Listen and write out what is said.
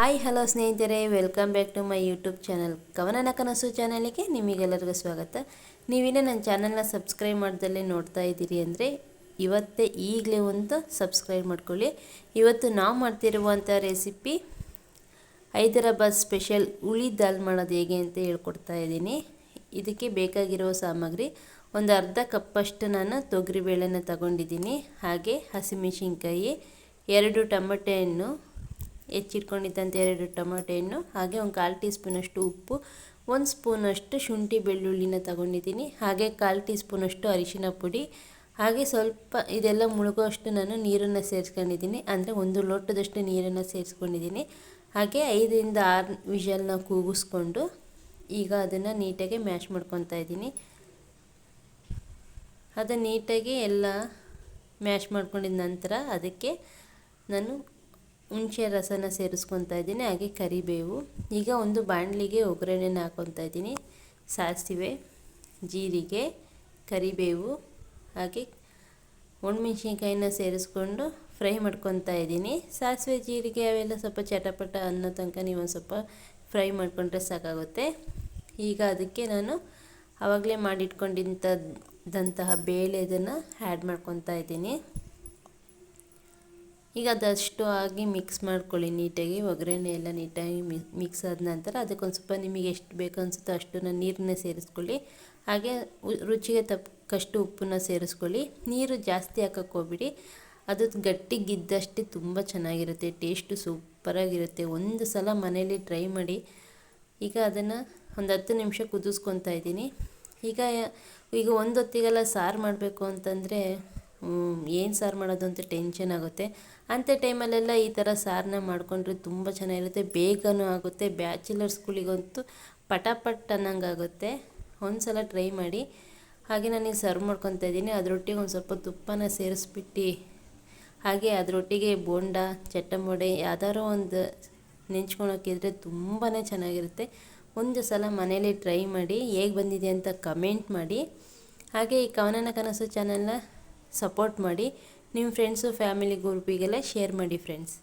Hi, hello ಸ್ನೇಹಿತರೆ. Welcome back to my YouTube channel ಕವನನ ಕನಸು ಚಾನಲಿಗೆ ನಿಮಗೆಲ್ಲರಿಗೂ ಸ್ವಾಗತ. ನೀವಿನ್ನೂ ನನ್ನ ಚಾನಲ್ನ ಸಬ್ಸ್ಕ್ರೈಬ್ ಮಾಡ್ದಲ್ಲೇ ನೋಡ್ತಾ ಇದ್ದೀರಿ ಅಂದರೆ ಇವತ್ತೇ ಈಗಲೇ ಒಂದು ಸಬ್ಸ್ಕ್ರೈಬ್ ಮಾಡ್ಕೊಳ್ಳಿ. ಇವತ್ತು ನಾವು ಮಾಡ್ತಿರುವಂಥ ರೆಸಿಪಿ ಹೈದರಾಬಾದ್ ಸ್ಪೆಷಲ್ ಹುಳಿ ದಾಲ್ ಮಾಡೋದು ಹೇಗೆ ಅಂತ ಹೇಳ್ಕೊಡ್ತಾ ಇದ್ದೀನಿ. ಇದಕ್ಕೆ ಬೇಕಾಗಿರುವ ಸಾಮಗ್ರಿ ಒಂದು ಅರ್ಧ ಕಪ್ಪಷ್ಟು ನಾನು ತೊಗರಿಬೇಳೆನ ತಗೊಂಡಿದ್ದೀನಿ. ಹಾಗೆ ಹಸಿಮೆಣಸಿನ್ಕಾಯಿ, ಎರಡು ಟೊಮಟೆ ಹಣ್ಣು ಹೆಚ್ಚಿಟ್ಕೊಂಡಿದ್ದಂಥ ಎರಡು ಟೊಮೆಟೊ ಹಣ್ಣು, ಹಾಗೆ ಒಂದು ಕಾಲು ಟೀ ಸ್ಪೂನಷ್ಟು ಉಪ್ಪು, ಒಂದು ಸ್ಪೂನಷ್ಟು ಶುಂಠಿ ಬೆಳ್ಳುಳ್ಳಿನ ತಗೊಂಡಿದ್ದೀನಿ, ಹಾಗೆ ಕಾಲು ಟೀ ಸ್ಪೂನಷ್ಟು ಅರಿಶಿನ ಪುಡಿ, ಹಾಗೆ ಸ್ವಲ್ಪ ಇದೆಲ್ಲ ಮುಳುಗುವಷ್ಟು ನಾನು ನೀರನ್ನು ಸೇರಿಸ್ಕೊಂಡಿದ್ದೀನಿ, ಅಂದರೆ ಒಂದು ಲೋಟದಷ್ಟು ನೀರನ್ನು ಸೇರಿಸ್ಕೊಂಡಿದ್ದೀನಿ, ಹಾಗೆ ಐದರಿಂದ ಆರು ವಿಷಲ್ನ ಕೂಗಿಸ್ಕೊಂಡು ಈಗ ಅದನ್ನು ನೀಟಾಗಿ ಮ್ಯಾಶ್ ಮಾಡ್ಕೊತಾ ಇದ್ದೀನಿ. ಅದು ನೀಟಾಗಿ ಎಲ್ಲ ಮ್ಯಾಶ್ ಮಾಡ್ಕೊಂಡಿದ ನಂತರ ಅದಕ್ಕೆ ನಾನು ಹುಣಸೆ ರಸನ ಸೇರಿಸ್ಕೊತಾ ಇದ್ದೀನಿ, ಹಾಗೆ ಕರಿಬೇವು. ಈಗ ಒಂದು ಬಾಣಲಿಗೆ ಒಗ್ಗರಣೆನ ಹಾಕ್ಕೊತಾ ಇದ್ದೀನಿ. ಸಾಸಿವೆ, ಜೀರಿಗೆ, ಕರಿಬೇವು, ಹಾಗೆ ಒಣಮೆಣ್ಸಿನ್ಕಾಯಿನ ಸೇರಿಸ್ಕೊಂಡು ಫ್ರೈ ಮಾಡ್ಕೊತಾ ಇದ್ದೀನಿ. ಸಾಸಿವೆ, ಜೀರಿಗೆ ಅವೆಲ್ಲ ಸ್ವಲ್ಪ ಚಟಪಟ ಅನ್ನೋ ತನಕ ನೀವು ಒಂದು ಸ್ವಲ್ಪ ಫ್ರೈ ಮಾಡಿಕೊಂಡ್ರೆ ಸಾಕಾಗುತ್ತೆ. ಈಗ ಅದಕ್ಕೆ ನಾನು ಆವಾಗಲೇ ಮಾಡಿಟ್ಕೊಂಡಿದ್ದಂತಹ ಬೇಳೆ ಇದನ್ನು ಆ್ಯಡ್ ಮಾಡ್ಕೊತಾ ಇದ್ದೀನಿ. ಈಗ ಅದಷ್ಟು ಆಗಿ ಮಿಕ್ಸ್ ಮಾಡ್ಕೊಳ್ಳಿ ನೀಟಾಗಿ, ಒಗ್ಗರಣೆ ಎಲ್ಲ ನೀಟಾಗಿ ಮಿಕ್ಸ್ ಆದ ನಂತರ ಅದಕ್ಕೊಂದು ಸ್ವಲ್ಪ ನಿಮಗೆ ಎಷ್ಟು ಬೇಕು ಅನಿಸುತ್ತೋ ಅಷ್ಟನ್ನು ನೀರನ್ನೇ ಸೇರಿಸ್ಕೊಳ್ಳಿ. ಹಾಗೆ ರುಚಿಗೆ ತಕ್ಕಷ್ಟು ಉಪ್ಪನ್ನ ಸೇರಿಸ್ಕೊಳ್ಳಿ. ನೀರು ಜಾಸ್ತಿ ಹಾಕಕ್ಕೆ ಹೋಗ್ಬಿಡಿ. ಅದು ಗಟ್ಟಿಗಿದ್ದಷ್ಟೇ ತುಂಬ ಚೆನ್ನಾಗಿರುತ್ತೆ ಟೇಸ್ಟು ಸೂಪರಾಗಿರುತ್ತೆ ಒಂದು ಸಲ ಮನೇಲಿ ಟ್ರೈ ಮಾಡಿ, ಈಗ ಅದನ್ನು ಒಂದು ಹತ್ತು ನಿಮಿಷ ಕುದಿಸ್ಕೊತಾ ಇದ್ದೀನಿ. ಈಗ ಈಗ ಒಂದು ಹೊತ್ತಿಗೆಲ್ಲ ಸಾರು ಮಾಡಬೇಕು ಅಂತಂದರೆ ಏನು ಸಾರು ಮಾಡೋದು ಅಂತ ಟೆನ್ಷನ್ ಆಗುತ್ತೆ. ಅಂಥ ಟೈಮಲ್ಲೆಲ್ಲ ಈ ಥರ ಸಾರನ್ನ ಮಾಡಿಕೊಂಡ್ರೆ ತುಂಬ ಚೆನ್ನಾಗಿರುತ್ತೆ. ಬೇಗನೂ ಆಗುತ್ತೆ. ಬ್ಯಾಚುಲರ್ಸ್ಗಳಿಗಂತೂ ಪಟಾಪಟ್ ಅನ್ನಂಗಾಗುತ್ತೆ. ಒಂದು ಸಲ ಟ್ರೈ ಮಾಡಿ. ಹಾಗೆ ನಾನೀಗ ಸರ್ವ್ ಮಾಡ್ಕೊತಾ ಇದ್ದೀನಿ. ಅದರೊಟ್ಟಿಗೆ ಒಂದು ಸ್ವಲ್ಪ ತುಪ್ಪನ ಸೇರಿಸ್ಬಿಟ್ಟು, ಹಾಗೆ ಅದರೊಟ್ಟಿಗೆ ಬೋಂಡ ಚಟ್ಟಂಬೊಡೆ ಯಾವ್ದಾದ್ರು ಒಂದು ನೆಂಚ್ಕೊಳಕ್ಕಿದ್ರೆ ತುಂಬಾ ಚೆನ್ನಾಗಿರುತ್ತೆ. ಒಂದು ಸಲ ಮನೇಲಿ ಟ್ರೈ ಮಾಡಿ, ಹೇಗೆ ಬಂದಿದೆ ಅಂತ ಕಮೆಂಟ್ ಮಾಡಿ. ಹಾಗೆ ಈ ಕವನನ ಕನಸು ಚಾನಲ್ನ ಸಪೋರ್ಟ್ ಮಾಡಿ ನಿಮ್ಮ ಫ್ರೆಂಡ್ಸು ಫ್ಯಾಮಿಲಿ ಗ್ರೂಪಿಗೆಲ್ಲ ಶೇರ್ ಮಾಡಿ ಫ್ರೆಂಡ್ಸ್